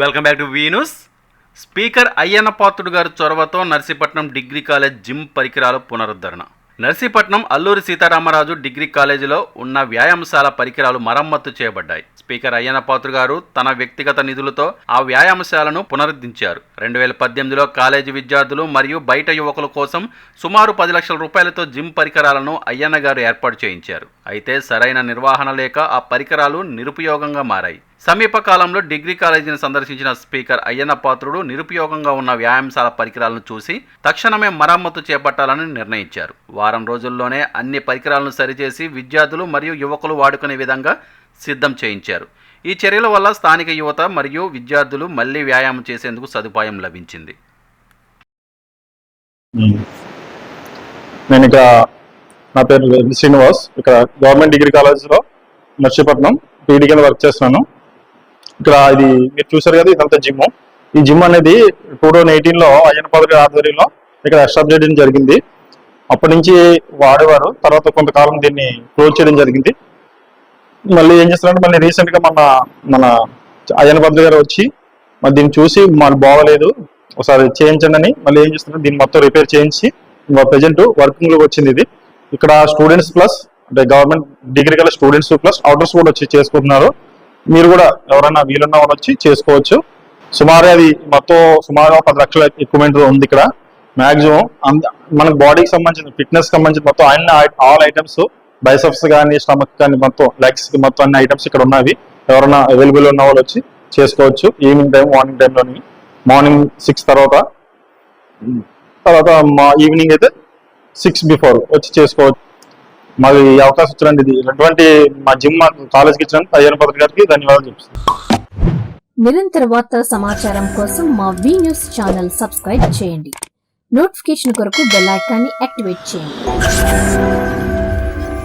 Welcome back to Venus speaker Ayyanna Patrudu గారి చొరవతో Narsipatnam degree college gym పరికరాల పునరుద్ధరణ. నర్సీపట్నం అల్లూరి సీతారామరాజు డిగ్రీ కాలేజీలో ఉన్న వ్యాయామశాల పరికరాలు మరమ్మతు చేయబడ్డాయి. స్పీకర్ అయ్యన్నపాత్రుడు గారు తన వ్యక్తిగత నిధులతో ఆ వ్యాయామశాలను పునరుద్ధరించారు రెండు వేల పద్దెనిమిదిలో కాలేజీ విద్యార్థులు మరియు బయట యువకుల కోసం సుమారు పది లక్షల రూపాయలతో జిమ్ పరికరాలను అయ్యన్న గారు ఏర్పాటు చేయించారు. అయితే సరైన నిర్వహణ లేక ఆ పరికరాలు నిరుపయోగంగా మారాయి. సమీప కాలంలో డిగ్రీ కాలేజీని సందర్శించిన స్పీకర్ అయ్యన్న పాత్రుడు నిరుపయోగంగా ఉన్న వ్యాయామశాల పరికరాలను చూసి తక్షణమే మరమ్మతు చేపట్టాలని నిర్ణయించారు. వారం రోజుల్లోనే అన్ని పరికరాలను సరిచేసి విద్యార్థులు మరియు యువకులు వాడుకునే విధంగా సిద్ధం చేయించారు. ఈ చర్యల వల్ల స్థానిక యువత మరియు విద్యార్థులు మళ్ళీ వ్యాయామం చేసేందుకు సదుపాయం లభించింది. నేను ఇక నా పేరు శ్రీనివాస్. ఇక్కడ గవర్నమెంట్ డిగ్రీ కాలేజ్లో నర్సీపట్నం పీడీ కింద వర్క్ చేస్తున్నాను. ఇక్కడ ఇది మీరు చూసారు కదా ఇదంతా జిమ్ ఈ జిమ్ అనేది టూ థౌజండ్ ఎయిటీన్లో అయ్యన పాత్ర ఆధ్వర్యంలో ఇక్కడ ఎస్టాబ్లిష్ చేయడం జరిగింది. అప్పటి నుంచి వాడేవారు తర్వాత కొంతకాలం దీన్ని క్లోజ్ చేయడం జరిగింది. మళ్ళీ ఏం చేస్తారంటే మళ్ళీ రీసెంట్గా మన మన అయ్యన భద్ర గారు వచ్చి మరి దీన్ని చూసి మరి బాగలేదు ఒకసారి చేయించండి అని మళ్ళీ ఏం చేస్తున్నారు దీన్ని మొత్తం రిపేర్ చేయించి ప్రజెంట్ వర్కింగ్లోకి వచ్చింది ఇది. ఇక్కడ స్టూడెంట్స్ ప్లస్ అంటే గవర్నమెంట్ డిగ్రీ గల స్టూడెంట్స్ ప్లస్ అవుటర్స్ కూడా వచ్చి చేసుకుంటున్నారు. మీరు కూడా ఎవరైనా వీలున్న వాళ్ళు వచ్చి చేసుకోవచ్చు. సుమారు అది మొత్తం సుమారు పది లక్షల ఎక్విప్మెంట్ ఉంది ఇక్కడ. మ్యాక్సిమం మనకు బాడీకి సంబంధించిన ఫిట్నెస్ సంబంధించిన మొత్తం అన్ని ఆల్ ఐటమ్స్ బైసెప్స్ కానీ స్టమక్ కానీ మొత్తం లెగ్స్కి మొత్తం అన్ని ఐటమ్స్ ఇక్కడ ఉన్నవి. ఎవరైనా అవైలబుల్ ఉన్న వాళ్ళు వచ్చి చేసుకోవచ్చు. ఈవినింగ్ టైం మార్నింగ్ టైంలోని మార్నింగ్ సిక్స్ తర్వాత తర్వాత మా ఈవినింగ్ అయితే సిక్స్ బిఫోర్ వచ్చి చేసుకోవచ్చు. మాకు ఈ అవకాశం ఇచ్చినండి ఇది ఇటువంటి మా జిమ్ కాలేజ్కి ఇచ్చినందుకు అయ్యన్న పత్రిక గారికి ధన్యవాదాలు చెప్తున్నాను. నిరంతర వార్తల సమాచారం కోసం మా వి న్యూస్ ఛానల్ సబ్స్క్రైబ్ చేయండి. నోటిఫికేషన్ కొరకు బెల్ ఐకాన్ని యాక్టివేట్ చేయండి.